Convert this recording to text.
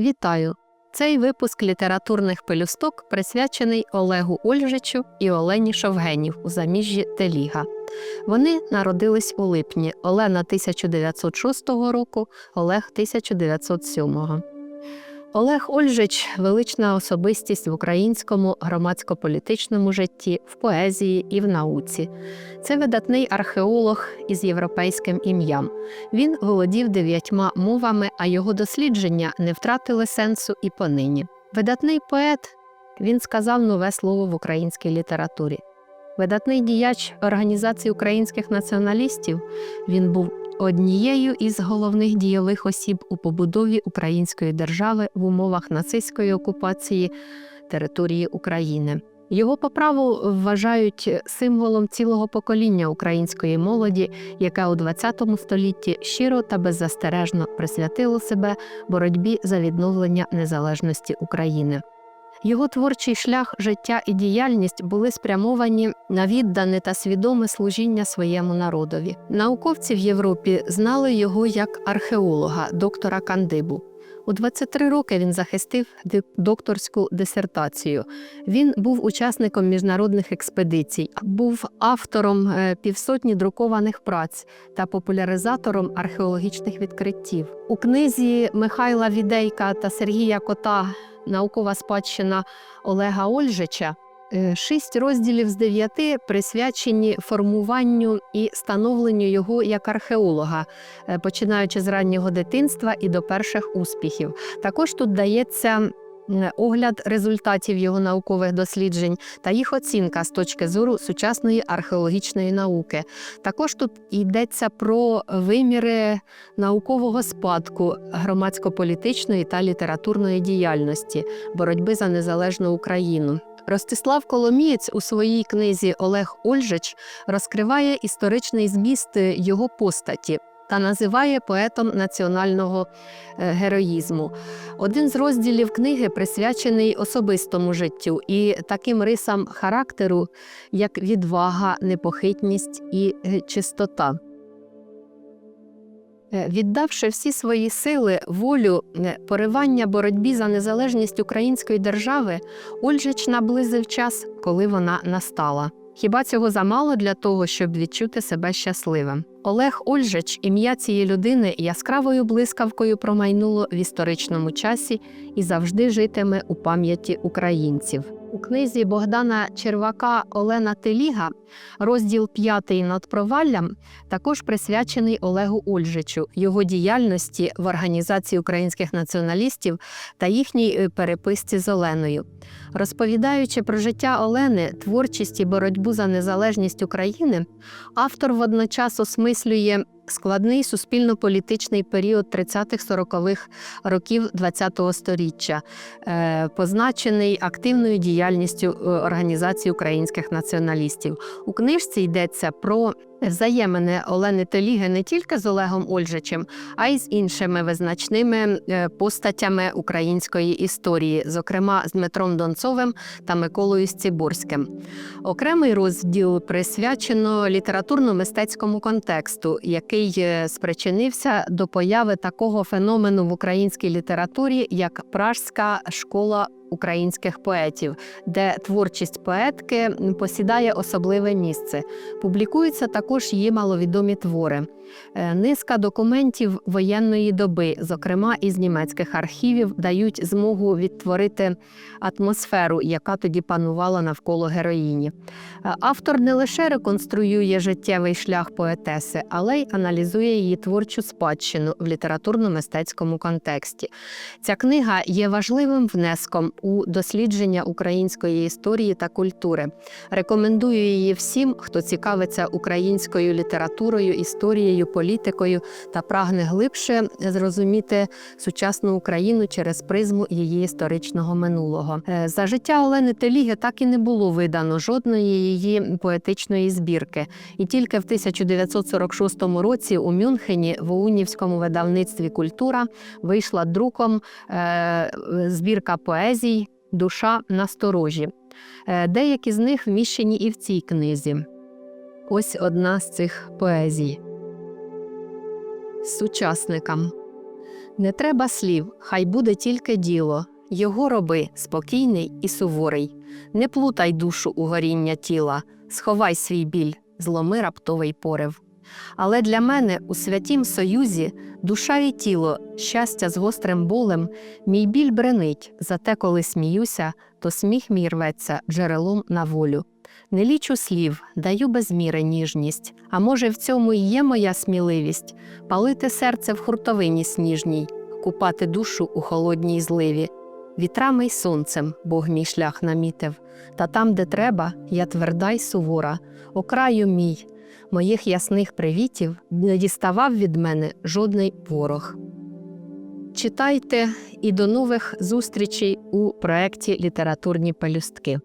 Вітаю! Цей випуск літературних пелюсток присвячений Олегу Ольжичу і Олені Шовгенів у заміжжі Теліга. Вони народились у липні Олена 1906 року, Олег 1907. Олег Ольжич велична особистість в українському громадсько-політичному житті, в поезії і в науці. Це видатний археолог із європейським ім'ям. Він володів дев'ятьма мовами, а його дослідження не втратили сенсу і понині. Видатний поет він сказав нове слово в українській літературі. Видатний діяч організації українських націоналістів він був однією із головних дієвих осіб у побудові української держави в умовах нацистської окупації території України. Його по праву вважають символом цілого покоління української молоді, яка у ХХ столітті щиро та беззастережно присвятило себе боротьбі за відновлення незалежності України. Його творчий шлях, життя і діяльність були спрямовані на віддане та свідоме служіння своєму народові. Науковці в Європі знали його як археолога, доктора Кандибу. У 23 роки він захистив докторську дисертацію. Він був учасником міжнародних експедицій, був автором е, півсотні друкованих праць та популяризатором археологічних відкриттів. У книзі Михайла Відейка та Сергія Кота Наукова спадщина Олега Ольжича. е, Шість розділів з дев'яти присвячені формуванню і становленню його як археолога, е, починаючи з раннього дитинства і до перших успіхів. Також тут дається огляд результатів його наукових досліджень та їх оцінка з точки зору сучасної археологічної науки. Також тут йдеться про виміри наукового спадку громадсько-політичної та літературної діяльності, боротьби за незалежну Україну. Ростислав Коломієць у своїй книзі Олег Ольжич розкриває історичний зміст його постаті та називає поетом національного е, героїзму. Один з розділів книги присвячений особистому життю і таким рисам характеру, як відвага, непохитність і е, чистота. Е, Віддавши всі свої сили, волю, поривання боротьбі за незалежність української держави, Ольжич наблизив час, коли вона настала. Хіба цього замало для того, щоб відчути себе щасливим? Олег Ольжич, ім'я цієї людини яскравою блискавкою промайнуло в історичному часі і завжди житиме у пам'яті українців. У книзі Богдана Червака Олена Теліга, розділ п'ятий над проваллям, також присвячений Олегу Ольжичу, його діяльності в організації українських націоналістів та їхній е, переписці з Оленою. Розповідаючи про життя Олени, творчість і боротьбу за незалежність України, автор водночас осмислює складний суспільно-політичний період 30-40-х років ХХ століття, е, позначений активною діяльністю е, організації українських націоналістів. У книжці йдеться про взаємини Олени Теліги не тільки з Олегом Ольжичем, а й з іншими визначними е, постатями української історії, зокрема з Дмитром Донцовим та Миколою Сцібурським. Окремий розділ присвячено літературно-мистецькому контексту, який е, спричинився до появи такого феномену в українській літературі, як Пражська школа українських поетів, де творчість поетки посідає особливе місце. Публікуються також її маловідомі твори. Е, Низка документів воєнної доби, зокрема із німецьких архівів, дають змогу відтворити атмосферу, яка тоді панувала навколо героїні. Е, Автор не лише реконструює життєвий шлях поетеси, але й аналізує її творчу спадщину в літературно-мистецькому контексті. Ця книга є важливим внеском у дослідження української історії та культури. Рекомендую її всім, хто цікавиться українською літературою, історією, політикою та прагне глибше зрозуміти сучасну Україну через призму її історичного минулого. Е, За життя Олени Теліги так і не було видано жодної її поетичної збірки. І тільки в 1946 році у Мюнхені в Оунівському видавництві Культура вийшла друком е, збірка поезій Душа насторожі. Е, Деякі з них вміщені і в цій книзі. Ось одна з цих поезій. Сучасникам. Не треба слів, хай буде тільки діло. Його роби спокійний і суворий. Не плутай душу у горіння тіла, сховай свій біль, зломи раптовий порив. Але для мене у святім союзі душа і тіло, щастя з гострим болем, мій біль бренить, зате коли сміюся, то сміх мій рветься джерелом на волю. Не лічу слів, даю без міри ніжність. А може, в цьому і є моя сміливість палити серце в хуртовині сніжній, купати душу у холодній зливі. Вітрами й сонцем Бог мій шлях намітив, та там, де треба, я тверда й сувора, о краю мій, моїх ясних привітів не діставав від мене жодний ворог. Читайте і до нових зустрічей у проєкті Літературні пелюстки.